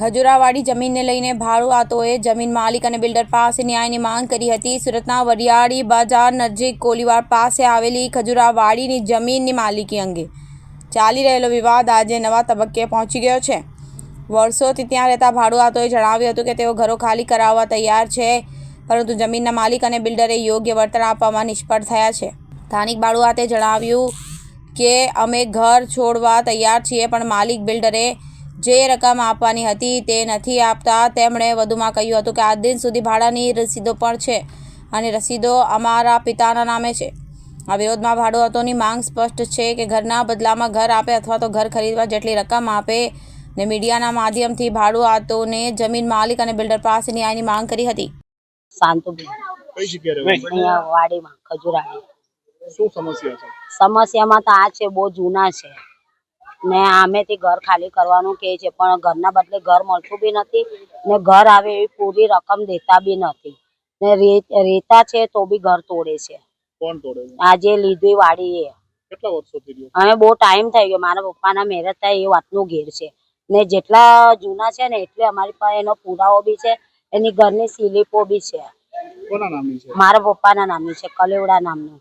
ખજુરાવાડી જમીનને લઈને ભાડુઆતોએ જમીન માલિક અને બિલ્ડર પાસે ન્યાયની માંગ કરી હતી. સુરતના વરિયાળી બજાર નજીક કોલીવાડ પાસે આવેલી ખજુરાવાડીની જમીનની માલિકી અંગે ચાલી રહેલો વિવાદ આજે નવા તબક્કે પહોંચી ગયો છે. વર્ષોથી ત્યાં રહેતા ભાડુઆતોએ જણાવ્યું હતું કે તેઓ ઘરો ખાલી કરાવવા તૈયાર છે, પરંતુ જમીનના માલિક અને બિલ્ડરે યોગ્ય વળતર આપવામાં નિષ્ફળ થયા છે. સ્થાનિક ભાડુઆતે જણાવ્યું કે અમે ઘર છોડવા તૈયાર છીએ, પણ માલિક બિલ્ડરે જે રકમ આપવાની હતી તે નથી આપતા. તેમણે વધુમાં કહ્યું હતું કે આ દિન સુધી ભાડાની રસીદો પણ છે અને રસીદો અમારા પિતાના નામે છે. આ વિરોધમાં ભાડુઆતોની માંગ સ્પષ્ટ છે કે ઘરના બદલામાં ઘર આપે અથવા તો ઘર ખરીદવા જેટલી રકમ આપે ને મીડિયાના માધ્યમથી ભાડુઆતોને જમીન માલિક અને બિલ્ડર પાસે ન્યાયની માંગ કરી હતી. વાડીમાં શું સમસ્યા છે? સમસ્યામાં તો આ છે બહુ જૂના છે. ને આમેથી ઘર ખાલી કરવાનું કહે છે પણ ઘરના બદલે ઘર મળતું બી નથી ને ઘર આવે એવી પૂરી રકમ દેતા બી નથી. ને રેતા છે તો બી ઘર તોડે છે. કોણ તોડે આજે લીધી વાડી એ કેટલા વર્ષોથી રહ્યો? હવે બહુ ટાઈમ થઈ ગયો મારા પપ્પાના મેરેજ થાય એ વાતનું ઘેર છે. ને જેટલા જૂના છે ને એટલે અમારી પાસે એનો પુરાવો બી છે એની ઘરની સ્લીપો બી છે. કોના નામની છે? મારા પપ્પાના નામની છે કલેવડા નામનું.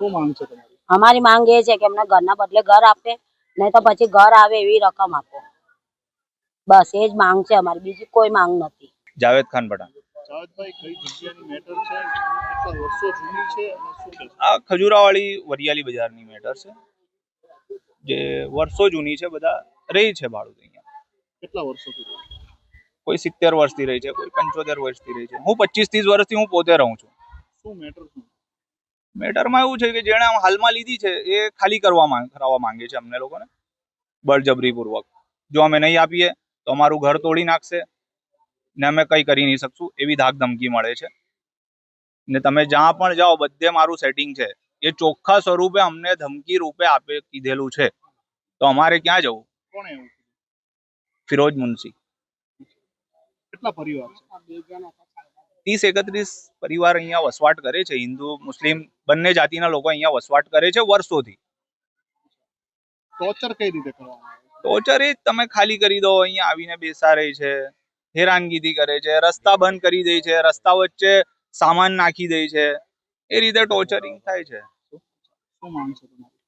શું માંગ છે તમારી? અમારી માંગ એ છે કે એમને ઘરના બદલે ઘર આપે નહીં તો પછી ઘર આવે એવી રકમ આપો. બસ એ જ માંગ છે અમારી. બીજી કોઈ માંગ નથી. જાવેદ ખાન પઠાણ. આ ખજુરાવાળી વરિયાળી બજારની મેટર છે. જે વર્ષો જૂની છે બધા રહી છે ભાડું અહીંયા. કેટલા વર્ષોથી કોઈ સિત્તેર વર્ષથી રહી છે કોઈ પંચોતેર વર્ષથી રહી છે. હું પચીસ ત્રીસ વર્ષથી હું પોતે રહું છું. શું મેટર શું મેટરમાં એવું છે કે જેણે આમ હાલમાં લીધી છે એ ખાલી કરવા માંગ કરાવવા માંગે છે અમને લોકોને. બળજબરીપૂર્વક. જો અમે નહીં આપીએ તો અમારું ઘર તોડી નાખશે. ને અમે કંઈ કરી નહીં શકશું એવી ધાક ધમકી મળે છે. ને તમે જ્યાં પણ જાઓ બધે મારું સેટિંગ છે. એ ચોખ્ખા સ્વરૂપે અમને ધમકી રૂપે આપે કીધેલું છે. તો અમારે ક્યાં જવું? કોણ એવું ફિરોજ મુનશી. કેટલા પરિવાર છે? ત્રીસ એકત્રીસ પરિવાર અહીંયા વસવાટ કરે છે. હિન્દુ મુસ્લિમ બંને જાતિના લોકો અહીંયા વસવાટ કરે છે વર્ષોથી. ટોર્ચર કઈ રીતે કરવામાં ટોર્ચર એ તમે ખાલી કરી દો અહીંયા આવીને બેસા રહે છે હેરાનગીરી કરે છે રસ્તા બંધ કરી દે છે રસ્તા વચ્ચે સામાન નાખી દે છે. એ રીતે ટોર્ચરિંગ થાય છે. શું માંગ છે તમારી?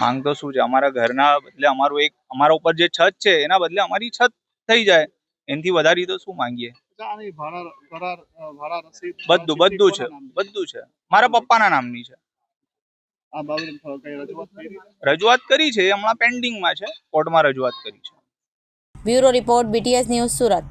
માંગ તો શું છે? અમારા ઘરના બદલે અમારું એક અમારા ઉપર જે છત છે એના બદલે અમારી છત થઈ જાય. એનાથી વધારી તો શું માંગીએ? બધું બધું છે? બધું છે. મારા પપ્પાના નામની છે. આ બાબતે કઈ રજૂઆત કરી? છે હમણાં પેન્ડિંગમાં છે કોર્ટમાં રજૂઆત કરી છે. Bureau report BTS news Surat.